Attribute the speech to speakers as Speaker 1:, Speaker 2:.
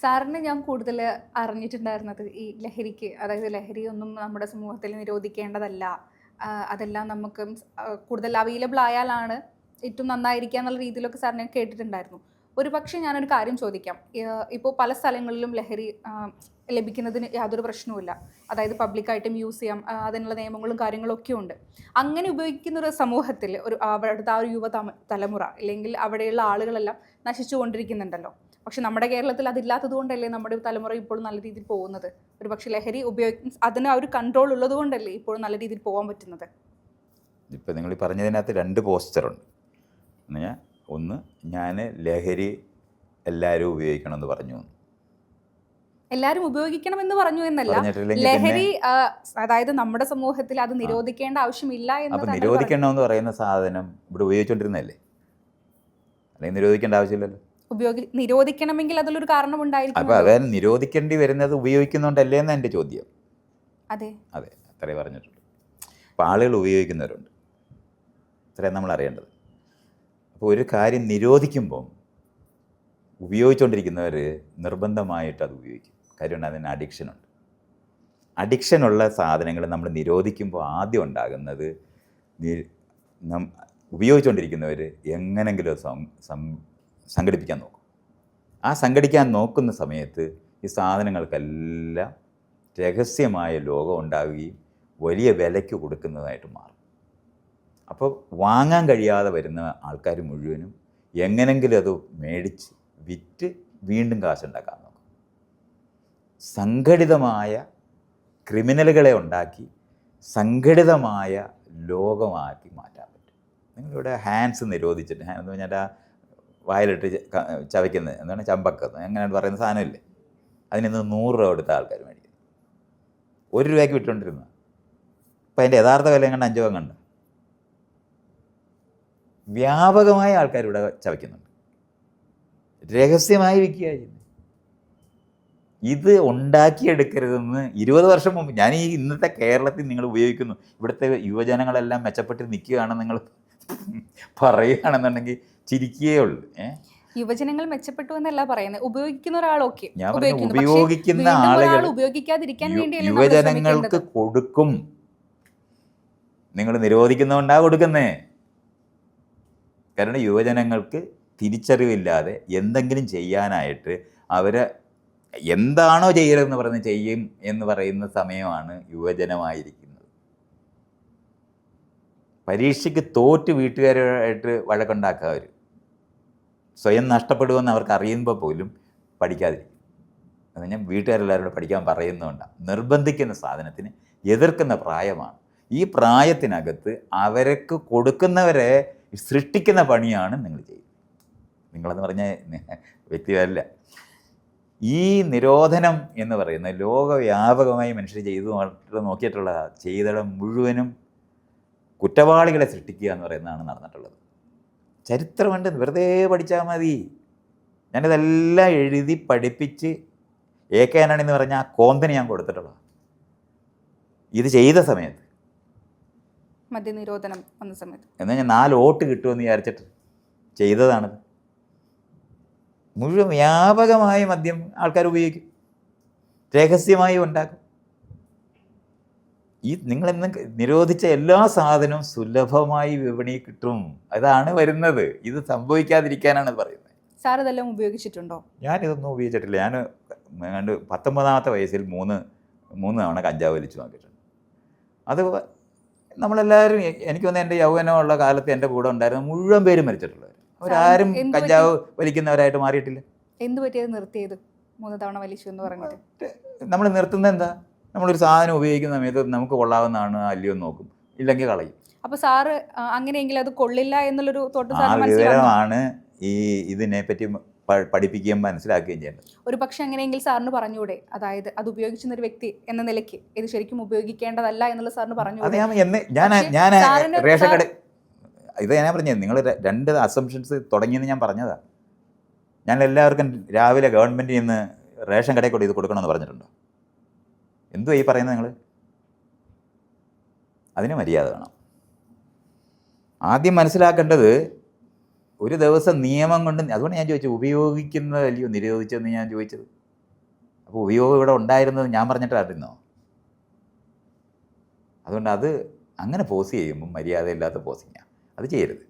Speaker 1: സാറിന് ഞാൻ കൂടുതൽ അറിഞ്ഞിട്ടുണ്ടായിരുന്നത് ഈ ലഹരിക്ക് അതായത് ലഹരി ഒന്നും നമ്മുടെ സമൂഹത്തിൽ നിരോധിക്കേണ്ടതല്ല. അതെല്ലാം നമുക്ക് കൂടുതൽ അവൈലബിൾ ആയാലാണ് ഏറ്റവും നന്നായിരിക്കുക എന്നുള്ള രീതിയിലൊക്കെ സാറിനെ കേട്ടിട്ടുണ്ടായിരുന്നു. ഒരു പക്ഷേ ഞാനൊരു കാര്യം ചോദിക്കാം. ഇപ്പോൾ പല സ്ഥലങ്ങളിലും ലഹരി ലഭിക്കുന്നതിന് യാതൊരു പ്രശ്നവുമില്ല. അതായത് പബ്ലിക്കായിട്ടും യൂസ് ചെയ്യാം അതിനുള്ള നിയമങ്ങളും കാര്യങ്ങളും ഒക്കെ ഉണ്ട്. അങ്ങനെ ഉപയോഗിക്കുന്ന ഒരു സമൂഹത്തിൽ ഒരു അവിടുത്തെ ആ ഒരു യുവ തലമുറ അല്ലെങ്കിൽ അവിടെയുള്ള ആളുകളെല്ലാം നശിച്ചുകൊണ്ടിരിക്കുന്നുണ്ടല്ലോ പക്ഷെ നമ്മുടെ കേരളത്തിൽ അതില്ലാത്തത് കൊണ്ടല്ലേ നമ്മുടെ തലമുറ ഇപ്പോഴും നല്ല രീതിയിൽ പോകുന്നത്? ഒരു പക്ഷേ ലഹരി ഉപയോഗി അതിന് ആ ഒരു കൺട്രോൾ ഉള്ളത് കൊണ്ടല്ലേ ഇപ്പോഴും നല്ല രീതിയിൽ പോകാൻ പറ്റുന്നത്?
Speaker 2: ഇപ്പം നിങ്ങൾ പറഞ്ഞതിനകത്ത് രണ്ട് പോസ്റ്ററുണ്ട് ഞാൻ ഒന്ന് ഞാൻ ലഹരി എല്ലാവരും ഉപയോഗിക്കണം എന്ന് പറഞ്ഞു.
Speaker 1: എല്ലാവരും ഉപയോഗിക്കണം എന്ന് പറഞ്ഞു എന്നല്ല. ലഹരി അതായത് നമ്മുടെ സമൂഹത്തിൽ അത് നിരോധിക്കേണ്ട ആവശ്യമില്ല എന്ന് നിരോധിക്കണം
Speaker 2: എന്ന് പറയുന്ന സാധനം ഇവിടെ ഉപയോഗിച്ചുകൊണ്ടിരുന്നല്ലേ അല്ലെങ്കിൽ നിരോധിക്കേണ്ട ആവശ്യമില്ലല്ലോ?
Speaker 1: ഉപയോഗി നിരോധിക്കണമെങ്കിൽ അതിലൊരു കാരണം
Speaker 2: അപ്പോൾ
Speaker 1: ഉണ്ടായിരിക്കും
Speaker 2: അതായത് നിരോധിക്കേണ്ടി വരുന്നത് ഉപയോഗിക്കുന്നുണ്ടല്ലേ എന്ന് എന്റെ ചോദ്യം.
Speaker 1: അതെ.
Speaker 2: അതെ അത്രേ പറഞ്ഞിട്ടുണ്ട് അപ്പോൾ ആളുകൾ ഉപയോഗിക്കുന്നവരുണ്ട്. ഇത്രയും നമ്മൾ അറിയേണ്ടത്. അപ്പോൾ ഒരു കാര്യം നിരോധിക്കുമ്പം ഉപയോഗിച്ചുകൊണ്ടിരിക്കുന്നവർ നിർബന്ധമായിട്ട് അത് ഉപയോഗിക്കും. കാര്യം അതിന് അഡിക്ഷനുണ്ട് അഡിക്ഷനുള്ള സാധനങ്ങൾ നമ്മൾ നിരോധിക്കുമ്പോൾ ആദ്യം ഉണ്ടാകുന്നത് ഉപയോഗിച്ചുകൊണ്ടിരിക്കുന്നവർ എങ്ങനെങ്കിലും സം- സംഘടിപ്പിക്കാൻ നോക്കും. ആ സംഘടിക്കാൻ നോക്കുന്ന സമയത്ത് ഈ സാധനങ്ങൾക്കെല്ലാം രഹസ്യമായ ലോകം ഉണ്ടാവുകയും വലിയ വിലയ്ക്ക് കൊടുക്കുന്നതായിട്ട് മാറും. അപ്പോൾ വാങ്ങാൻ കഴിയാതെ വരുന്ന ആൾക്കാർ മുഴുവനും എങ്ങനെങ്കിലും അത് മേടിച്ച് വിറ്റ് വീണ്ടും കാശുണ്ടാക്കാൻ നോക്കും. സംഘടിതമായ ക്രിമിനലുകളെ ഉണ്ടാക്കി സംഘടിതമായ ലോകമാക്കി മാറ്റാൻ പറ്റും. നിങ്ങളിവിടെ ഹാൻഡ്സ് നിരോധിച്ചിട്ട് ഹാൻഡ് എന്ന് പറഞ്ഞാൽ വായിലിട്ട് ചവയ്ക്കുന്നത്. എന്താണ്? ചമ്പക്കത്ത് അങ്ങനെ പറയുന്ന സാധനമില്ലേ? അതിനിന്ന് നൂറ് രൂപ കൊടുത്ത ആൾക്കാർ മേടിക്കും ഒരു രൂപയ്ക്ക് വിട്ടുകൊണ്ടിരുന്നു അപ്പം അതിന്റെ യഥാർത്ഥ വില കണ്ട് അഞ്ചോ കണ്ട് വ്യാപകമായ ആൾക്കാർ ഇവിടെ ചവയ്ക്കുന്നുണ്ട്. രഹസ്യമായി വിൽക്കുക ഇത് ഉണ്ടാക്കിയെടുക്കരുതെന്ന് ഇരുപത് വർഷം മുമ്പ് ഞാൻ ഈ ഇന്നത്തെ കേരളത്തിൽ നിങ്ങൾ ഉപയോഗിക്കുന്നു. ഇവിടുത്തെ യുവജനങ്ങളെല്ലാം മെച്ചപ്പെട്ട് നിൽക്കുകയാണെന്ന് നിങ്ങൾ പറയുകയാണെന്നുണ്ടെങ്കിൽ ചിരിക്കുകയേ ഉള്ളൂ. ഏഹ്
Speaker 1: യുവജനങ്ങൾ മെച്ചപ്പെട്ടു എന്നല്ല പറയുന്നത്. ഉപയോഗിക്കുന്ന ഒരാൾ ഓക്കെ
Speaker 2: ഞാൻ പറഞ്ഞു
Speaker 1: ഉപയോഗിക്കുന്ന.
Speaker 2: ആളുകൾ
Speaker 1: ഉപയോഗിക്കാതിരിക്കാൻ വേണ്ടി
Speaker 2: യുവജനങ്ങൾക്ക് കൊടുക്കും. നിങ്ങൾ നിരോധിക്കുന്നതുകൊണ്ടാ കൊടുക്കുന്നേ. കാരണം യുവജനങ്ങൾക്ക് തിരിച്ചറിവില്ലാതെ എന്തെങ്കിലും ചെയ്യാനായിട്ട് അവരെ എന്താണോ ചെയ്യരുതെന്ന് പറഞ്ഞ് ചെയ്യും എന്ന് പറയുന്ന സമയമാണ് യുവജനമായിരിക്കുന്നത്. പരീക്ഷയ്ക്ക് തോറ്റ് വീട്ടുകാരുമായിട്ട് വഴക്കുണ്ടാക്കുക അവർ സ്വയം നഷ്ടപ്പെടുമെന്ന് അവർക്ക് അറിയുമ്പോൾ പോലും പഠിക്കാതിരിക്കും. അത് ഞാൻ വീട്ടുകാരെല്ലാവരോടും പഠിക്കാൻ പറയുന്നതുകൊണ്ടാണ് നിർബന്ധിക്കുന്ന സാധനത്തിന് എതിർക്കുന്ന പ്രായമാണ്. ഈ പ്രായത്തിനകത്ത് അവർക്ക് കൊടുക്കുന്നവരെ സൃഷ്ടിക്കുന്ന പണിയാണ് നിങ്ങൾ ചെയ്യുന്നത്. നിങ്ങളെന്ന് പറഞ്ഞ വ്യക്തിയല്ല. ഈ നിരോധനം എന്ന് പറയുന്നത് ലോകവ്യാപകമായി മനുഷ്യർ ചെയ്തു നോക്കിയിട്ട് നോക്കിയിട്ടുള്ള ചെയ്തിടം മുഴുവനും കുറ്റവാളികളെ സൃഷ്ടിക്കുക എന്ന് പറയുന്നതാണ് നടന്നിട്ടുള്ളത്. ചരിത്രമുണ്ട്. വെറുതെ പഠിച്ചാൽ മതി. ഞാനിതെല്ലാം എഴുതി പഠിപ്പിച്ച് എ കെ ആന്റണി എന്ന് പറഞ്ഞ ആ കോന്തന് ഞാൻ കൊടുത്തിട്ടുള്ളത് ഇത് ചെയ്ത സമയത്ത്.
Speaker 1: മദ്യനിരോധനം വന്ന സമയത്ത്.
Speaker 2: എന്നാൽ ഞാൻ നാല് വോട്ട് കിട്ടുമെന്ന് വിചാരിച്ചിട്ട് ചെയ്തതാണത് മുഴുവൻ വ്യാപകമായി മദ്യം ആൾക്കാർ ഉപയോഗിക്കും രഹസ്യമായി ഉണ്ടാക്കും. ഈ നിങ്ങളിന്ന് നിരോധിച്ച എല്ലാ സാധനവും സുലഭമായി വിപണി കിട്ടും. അതാണ് വരുന്നത്. ഇത് സംഭവിക്കാതിരിക്കാനാണ് പറയുന്നത്.
Speaker 1: സാർ ഇതെല്ലാം ഉപയോഗിച്ചിട്ടുണ്ടോ?
Speaker 2: ഞാൻ ഇതൊന്നും ഉപയോഗിച്ചിട്ടില്ല. ഞാൻ ഏതാണ്ട് പത്തൊമ്പതാമത്തെ വയസ്സിൽ മൂന്ന് മൂന്ന് തവണ കഞ്ചാവ് വലിച്ചു വാങ്ങിയിട്ടുണ്ട്. അത് നമ്മളെല്ലാവരും എനിക്ക് തോന്നുന്നു എന്റെ യൗവനമുള്ള കാലത്ത് എന്റെ കൂടെ ഉണ്ടായിരുന്ന മുഴുവൻ പേരും മരിച്ചിട്ടുള്ളവർ അവരാരും? കഞ്ചാവ് വലിക്കുന്നവരായിട്ട് മാറിയിട്ടില്ല.
Speaker 1: എന്ത് പറ്റിയത് നിർത്തിയത്? മൂന്ന് തവണ വലിച്ചു എന്ന് പറഞ്ഞിട്ട്
Speaker 2: നമ്മൾ നിർത്തുന്നത് എന്താ? നമ്മളൊരു സാധനം ഉപയോഗിക്കുന്ന സമയത്ത് നമുക്ക് കൊള്ളാവുന്നതാണ് അല്ലയോ എന്ന് നോക്കും. ഇല്ലെങ്കിൽ കളയും.
Speaker 1: അപ്പൊ സാറ് അങ്ങനെയെങ്കിൽ അത് കൊള്ളില്ല എന്നുള്ളൊരു തൊട്ട്
Speaker 2: ആ വിവരമാണ് ഈ ഇതിനെ പറ്റി പഠിപ്പിക്കുകയും മനസ്സിലാക്കുകയും ചെയ്യേണ്ടത്.
Speaker 1: ഒരു പക്ഷെ അങ്ങനെയെങ്കിൽ സാറിന് പറഞ്ഞൂടെ അതായത് അത് ഉപയോഗിക്കുന്ന ഒരു വ്യക്തി എന്ന നിലയ്ക്ക് ഇത് ശരിക്കും ഉപയോഗിക്കേണ്ടതല്ല എന്നുള്ള സാറിന്
Speaker 2: അത്
Speaker 1: പറഞ്ഞൂടെ
Speaker 2: ഞാൻ എന്ന് ഞാൻ ഞാൻ റേഷൻ കട ഇത് ഞാൻ പറഞ്ഞത് നിങ്ങൾ രണ്ട് അസംഷൻസ് തുടങ്ങിയെന്ന് ഞാൻ പറഞ്ഞതാണ് ഞാൻ എല്ലാവർക്കും രാവിലെ ഗവൺമെന്റിൽ നിന്ന് റേഷൻ കടയിൽ കൂടി ഇത് കൊടുക്കണമെന്ന് പറഞ്ഞിട്ടുണ്ടോ? എന്തുവാ ഈ പറയുന്നത് നിങ്ങൾ അതിന് മര്യാദ വേണം. ആദ്യം മനസ്സിലാക്കേണ്ടത് ഒരു ദിവസം നിയമം കൊണ്ട് അതുകൊണ്ട് ഞാൻ ചോദിച്ചു ഉപയോഗിക്കുന്നതല്ലയോ നിരോധിച്ചതെന്ന് ഞാൻ ചോദിച്ചത്. അപ്പോൾ ഉപയോഗം ഇവിടെ ഉണ്ടായിരുന്നത് ഞാൻ പറഞ്ഞിട്ട് അറിയുന്നോ അതുകൊണ്ട് അത് അങ്ങനെ പോസ് ചെയ്യുമ്പം മര്യാദയില്ലാത്ത പോസിങ്ങാണ് അത് ചെയ്യരുത്.